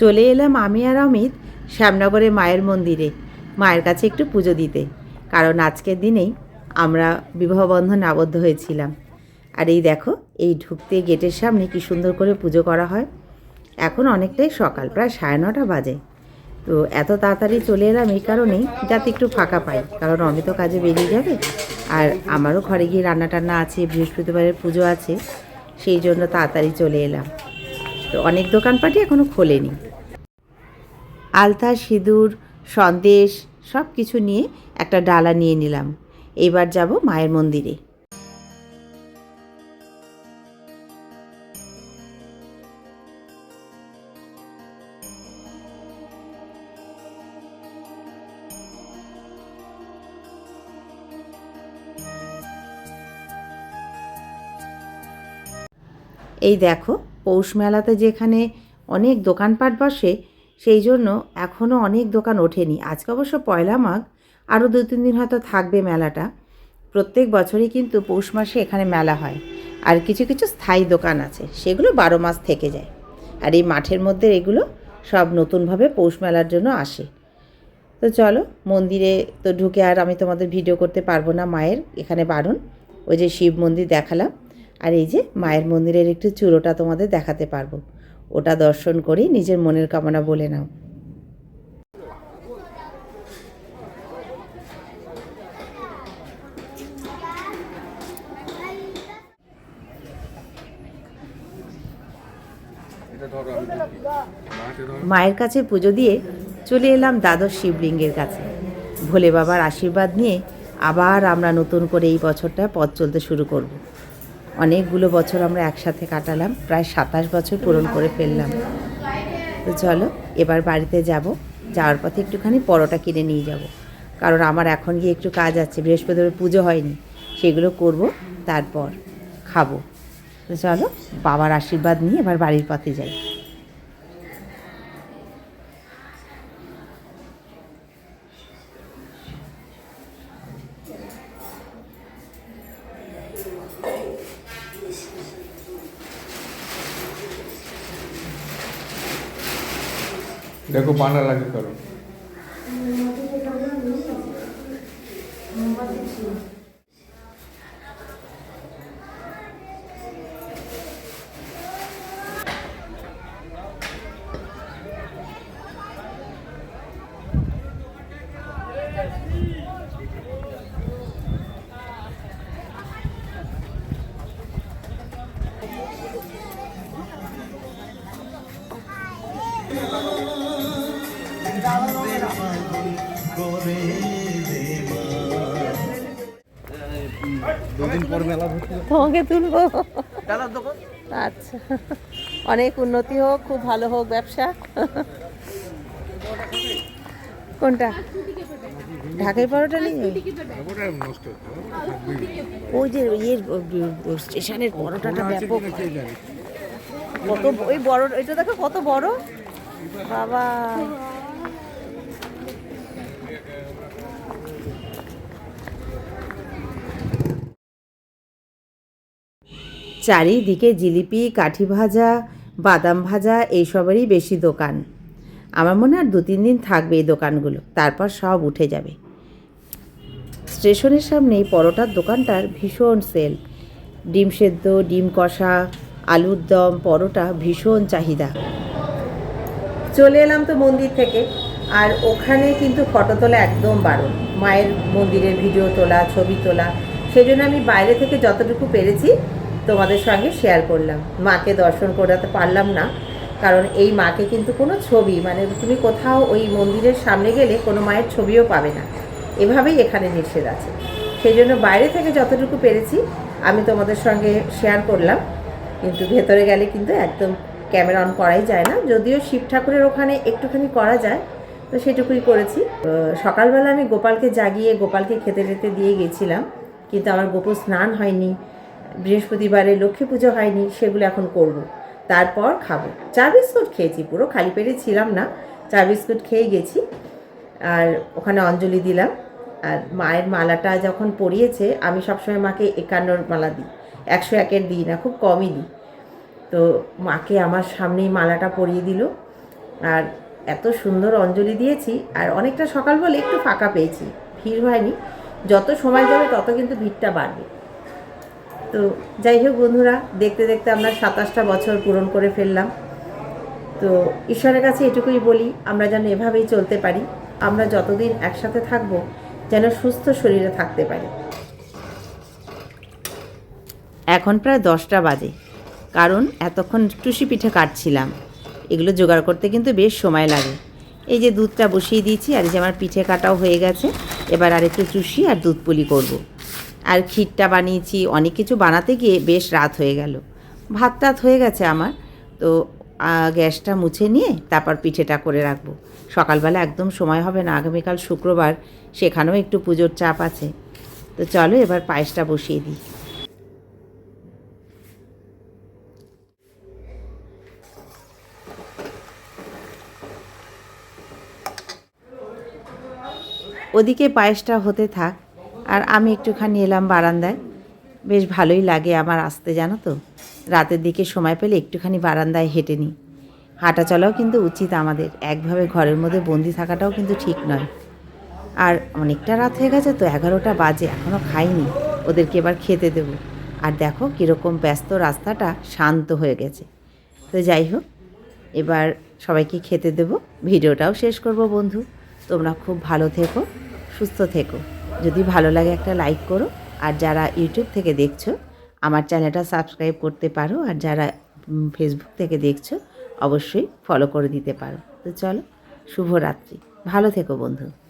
চলে এলাম আমি আর অমিত শ্যামনগরে মায়ের মন্দিরে, মায়ের কাছে একটু পুজো দিতে। কারণ আজকের দিনেই আমরা বিবাহবন্ধন আবদ্ধ হয়েছিলাম। আর এই দেখো, এই ঢুকতে গেটের সামনে কি সুন্দর করে পুজো করা হয়। এখন অনেকটাই সকাল, প্রায় সাড়ে নটা বাজে। তো এত তাড়াতাড়ি চলে এলাম এই কারণেই যাতে একটু ফাঁকা পাই। কারণ অমিত কাজে বেরিয়ে যাবে আর আমারও ঘরে গিয়ে রান্না টান্না আছে, বৃহস্পতিবারের পুজো আছে, সেই জন্য তাড়াতাড়ি চলে এলাম। অনেক দোকানপাটই এখনও খোলেনি। আলতা, সিঁদুর, সন্দেশ সব কিছু নিয়ে একটা ডালা নিয়ে নিলাম। এইবার যাব মায়ের মন্দিরে। এই দেখো পৌষ মেলাতে যেখানে অনেক দোকানপাট বসে, সেই জন্য এখনও অনেক দোকান ওঠেনি। আজকে অবশ্য পয়লা মাঘ, আরও দু তিন দিন হয়তো থাকবে মেলাটা। প্রত্যেক বছরই কিন্তু পৌষ মাসে এখানে মেলা হয়। আর কিছু কিছু স্থায়ী দোকান আছে, সেগুলো বারো মাস থেকে যায়। আর এই মাঠের মধ্যে এগুলো সব নতুনভাবে পৌষ মেলার জন্য আসে। তো চলো, মন্দিরে তো ঢুকে আর আমি তোমাদের ভিডিও করতে পারব না, মায়ের এখানে বারণ। ওই যে শিব মন্দির দেখালাম। আর এই যে মায়ের মন্দিরের একটু চূড়োটা তোমাদের দেখাতে পারব। ওটা দর্শন করেই নিজের মনের কামনা বলে নাও। মায়ের কাছে পুজো দিয়ে চলে এলাম দ্বাদশ শিবলিঙ্গের কাছে। ভোলে বাবার আশীর্বাদ নিয়ে আবার আমরা নতুন করে এই বছরটা পথ চলতে শুরু করব। অনেকগুলো বছর আমরা একসাথে কাটালাম, প্রায় সাতাশ বছর পূরণ করে ফেললাম। তো চলো, এবার বাড়িতে যাব, যাওয়ার পথে একটুখানি পরোটা কিনে নিয়ে যাব। কারণ আমার এখন গিয়ে একটু কাজ আছে, বৃহস্পতিবার পুজো হয়নি, সেগুলো করব, তারপর খাব। তো চলো, বাবার আশীর্বাদ নিয়ে এবার বাড়ির পথে যাই। দেখো পানা লাগে করো তোমাকে তুলবো। আচ্ছা। অনেক উন্নতি হোক খুব ভালো হোক ব্যবসা। কোনটা? ঢাকাই পরোটা নেই ওই যে ইয়ের স্টেশনের পরোটাটা ব্যাপক। কত ওই বড় এটা দেখো কত বড়। বাবা। চারিদিকে জিলিপি, কাঠি ভাজা, বাদাম ভাজা, এইসবেরই বেশি দোকান। আমার মনে হয় দু তিন দিন থাকবে এই দোকানগুলো, তারপর সব উঠে যাবে। স্টেশনের সামনে পরোটার দোকানটার ভীষণ সেল। ডিম সেদ্ধ, ডিম কষা, আলুর দম, পরোটা ভীষণ চাহিদা। চলে এলাম তো মন্দির থেকে, আর ওখানে কিন্তু ফটো তোলা একদম বারণ। মায়ের মন্দিরের ভিডিও তোলা, ছবি তোলা সেই জন্য আমি বাইরে থেকে যতটুকু পেরেছি তোমাদের সঙ্গে শেয়ার করলাম। মাকে দর্শন করাতে পারলাম না, কারণ এই মাকে কিন্তু কোনো ছবি মানে তুমি কোথাও ওই মন্দিরের সামনে গেলে কোনো মায়ের ছবিও পাবে না। এভাবেই এখানে নিষেধ আছে। সেই জন্য বাইরে থেকে যতটুকু পেরেছি, আমি তোমাদের সঙ্গে শেয়ার করলাম। কিন্তু ভেতরে গেলে কিন্তু একদম ক্যামেরা অন করাই যায় না। যদিও শিব ঠাকুরের ওখানে একটুখানি করা যায়, তো সেটুকুই করেছি। সকালবেলা আমি গোপালকে জাগিয়ে গোপালকে খেতে টেতে দিয়ে গেছিলাম, কিন্তু আমার গোপুর স্নান হয়নি। বৃহস্পতিবারে লক্ষ্মী পুজো হয়নি, সেগুলো এখন করব। তারপর খাব। চা বিস্কুট খেয়েছি পুরো, খালি পেটে ছিলাম না। চা বিস্কুট খেয়ে গেছি, আর ওখানে অঞ্জলি দিলাম। আর মায়ের মালাটা যখন পরিয়েছে, আমি সবসময় মাকে একান্নর মালা দিই। একশো একের দিই না, খুব কমই দিই। তো মাকে আমার সামনেই মালাটা পরিয়ে দিল। আর এত সুন্দর অঞ্জলি দিয়েছি, আর অনেকটা সকাল বলে একটু ফাঁকা পেয়েছি। ভিড় হয়নি, যত সময় যাবে তত কিন্তু ভিড়টা বাড়বে। তো যাই হোক বন্ধুরা, দেখতে দেখতে আমরা সাতাশটা বছর পূরণ করে ফেললাম। তো ঈশ্বরের কাছে এটুকুই বলি, আমরা যেন এভাবেই চলতে পারি, আমরা যতদিন একসাথে থাকব, যেন সুস্থ শরীরে থাকতে পারি। এখন প্রায় দশটা বাজে, কারণ এতক্ষণ টুসি পিঠে কাটছিলাম। এগুলো জোগাড় করতে কিন্তু বেশ সময় লাগে। এই যে দুধটা বসিয়ে দিয়েছি, আর যে আমার পিঠে কাটাও হয়ে গেছে, এবার আর একটু চুষি আর দুধ পুলি করব। আর ক্ষীরটা বানিয়েছি, অনেক কিছু বানাতে গিয়ে বেশ রাত হয়ে গেল। ভাত টাত হয়ে গেছে আমার। তো গ্যাসটা মুছে নিয়ে তারপর পিঠেটা করে রাখব। সকালবেলা একদম সময় হবে না, আগামীকাল শুক্রবার, সেখানেও একটু পুজোর চাপ আছে। তো চলো এবার পায়েসটা বসিয়ে দিই। ওদিকে পায়েসটা হতে থাক। আর আমি একটুখানি এলাম বারান্দায়। বেশ ভালোই লাগে আমার আসতে, জানো তো? রাতের দিকে সময় পেলে একটুখানি বারান্দায় হেঁটে নিই। হাঁটা চলাও কিন্তু উচিত আমাদের। একভাবে ঘরের মধ্যে বন্দি থাকাটাও কিন্তু ঠিক নয়। আর অনেকটা রাত হয়ে গেছে তো, এগারোটা বাজে এখনও খাইনি। ওদেরকে এবার খেতে দেবো। আর দেখো কীরকম ব্যস্ত রাস্তাটা, শান্ত হয়ে গেছে। তো যাই হোক, এবার সবাইকে খেতে দেব। ভিডিওটাও শেষ করব বন্ধু। তোমরা খুব ভালো থেকো, সুস্থ থেকো। যদি ভালো লাগে একটা লাইক করো। আর যারা ইউটিউব থেকে দেখছ, আমার চ্যানেলটা সাবস্ক্রাইব করতে পারো। আর যারা ফেসবুক থেকে দেখছ, অবশ্যই ফলো করে দিতে পারো। তো চলো, শুভরাত্রি। ভালো থেকো বন্ধু।